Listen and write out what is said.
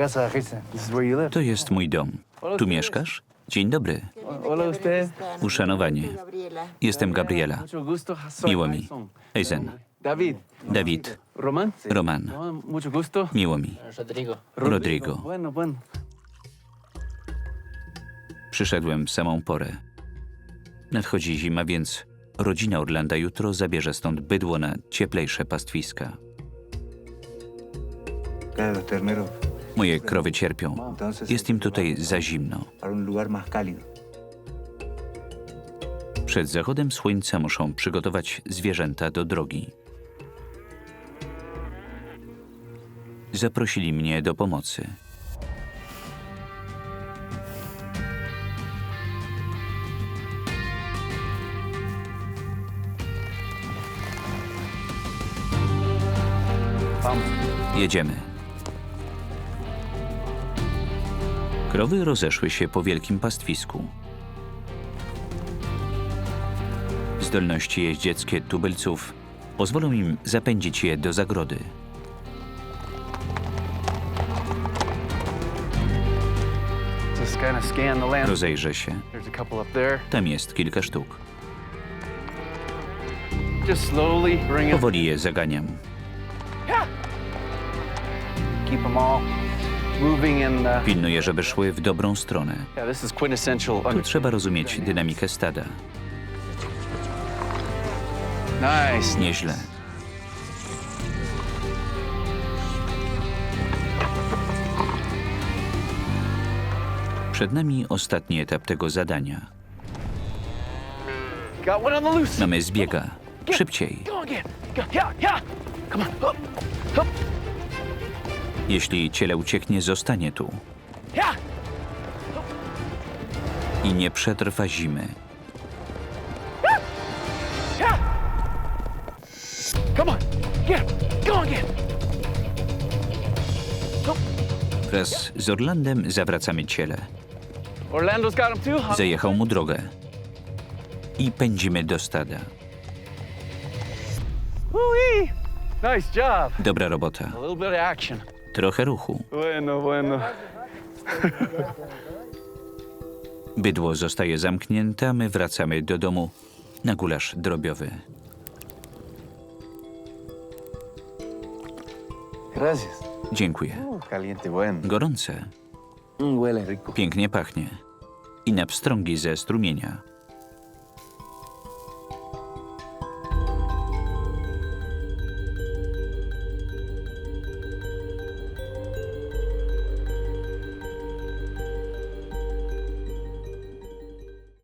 Casa. This is where you live. To jest mój dom. Tu mieszkasz? Dzień dobry. Hola, usted. Uszanowanie. Jestem Gabriela. Miło mi. Eisen. David. Dawid. Roman. Roman. No, mucho gusto. Miło mi. Rodrigo. Rodrigo. Bueno, bueno. Przyszedłem w samą porę. Nadchodzi zima, więc rodzina Orlanda jutro zabierze stąd bydło na cieplejsze pastwiska. Moje krowy cierpią. Jest im tutaj za zimno. Przed zachodem słońca muszą przygotować zwierzęta do drogi. Zaprosili mnie do pomocy. Jedziemy. Krowy rozeszły się po wielkim pastwisku. Zdolności jeździeckie tubylców pozwolą im zapędzić je do zagrody. Rozejrzę się. Tam jest kilka sztuk. Powoli je zaganiam. Pilnuję, żeby szły w dobrą stronę. Tu trzeba rozumieć dynamikę stada. nice. Nieźle. Przed nami ostatni etap tego zadania. Mamy zbiega. Szybciej. Jeśli ciele ucieknie, zostanie tu i nie przetrwa zimy. Wraz z Orlandem zawracamy ciele. Zajechał mu drogę. I pędzimy do stada. Woo-wee. Nice job. Dobra robota. A little bit of action. Trochę ruchu. Bueno, bueno. Bydło zostaje zamknięte, a my wracamy do domu na gulasz drobiowy. Gracias. Dziękuję. Caliente, bueno. Gorące. Mm. Pięknie pachnie. I na pstrągi ze strumienia.